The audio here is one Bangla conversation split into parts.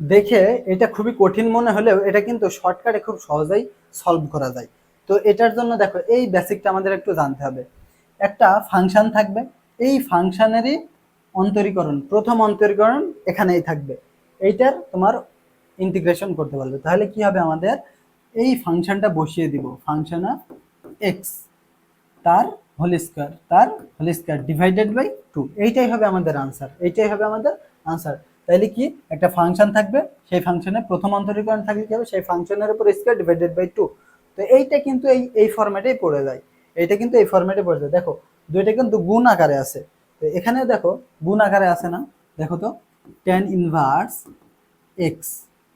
দেখে এটা খুবই কঠিন মনে হলেও এটা কিন্তু শর্টকাটে খুব সহজেই সলভ করা যায়। তো এটার জন্য দেখো, এই বেসিকটা আমাদের একটু জানতে হবে। একটা ফাংশন থাকবে, এই ফাংশানেরই অন্তরীকরণ, প্রথম অন্তরীকরণ এখানেই থাকবে। এইটার তোমার ইন্টিগ্রেশন করতে পারবে। তাহলে কি হবে আমাদের? এই ফাংশনটা বসিয়ে দিব ফাংশন অফ এক্স তার হোল স্কোয়ার তার whole square divided by two এইটাই হবে আমাদের আনসার এইটাই হবে আমাদের আনসার তাইলে কি একটা ফাংশন থাকবে, সেই ফাংশনের প্রথম অন্তরীকরণ থাকলে কি হবে? সেই ফাংশনের উপর স্কোয়ার ডিভাইডেড বাই টু তো এইটা কিন্তু এই এই ফরম্যাটেই পড়ে যায়। এইটা কিন্তু এই ফরম্যাটে পড়ে যায়। দেখো, দুইটা কিন্তু গুণ আকারে আছে। তো এখানে দেখো, গুণ আকারে আছে না? দেখো তো টেন ইনভার্স এক্স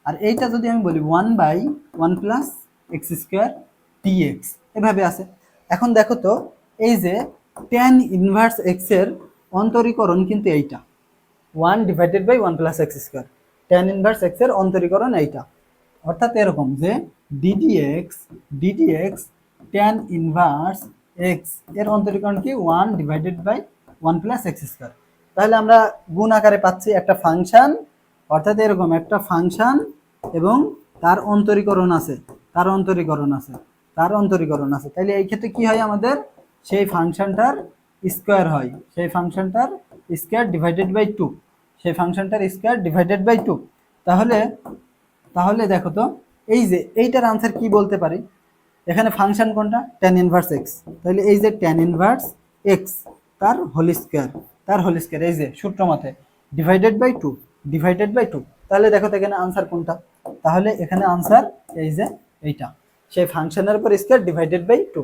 আর এইটা যদি আমি বলি one by one plus X square T X এভাবে আছে। এখন দেখো তো, এই যে টেন ইনভার্স এক্সের অন্তরীকরণ কিন্তু এইটা। One divided by one plus X square tan inverse এক্সের অন্তরীকরণ এইটা। অর্থাৎ এরকম যে D D X D D X tan inverse এক্সের অন্তরীকরণ কি one divided by one plus X square তাহলে আমরা গুণ আকারে পাচ্ছি একটা ফাংশন অর্থাৎ এরকম একটা ফাংশন এবং তার অন্তরীকরণ আছে, তার অন্তরীকরণ আছে, তার অন্তরীকরণ আছে। তাহলে এই ক্ষেত্রে কি হয় আমাদের? সেই ফাংশনটার স্কোয়ার হয়, সেই ফাংশনটার স্কোয়ার ডিভাইডেড বাই টু সেই ফাংশনটার স্কোয়ার ডিভাইডেড বাই টু তাহলে তাহলে দেখো তো, এই যে এইটার আনসার কি বলতে পারি? এখানে ফাংশন কোনটা? টেন ইনভার্স এক্স তাহলে এই যে টেন ইনভার্স এক্স তার হোল স্কোয়ার তার হোল স্কোয়ার এই যে সূত্র মতে divided by two divided by two তাহলে দেখো তো এখানে আনসার কোনটা? তাহলে এখানে আনসার এই যে এইটা, সেই ফাংশনের উপর স্কোয়ার ডিভাইডেড বাই টু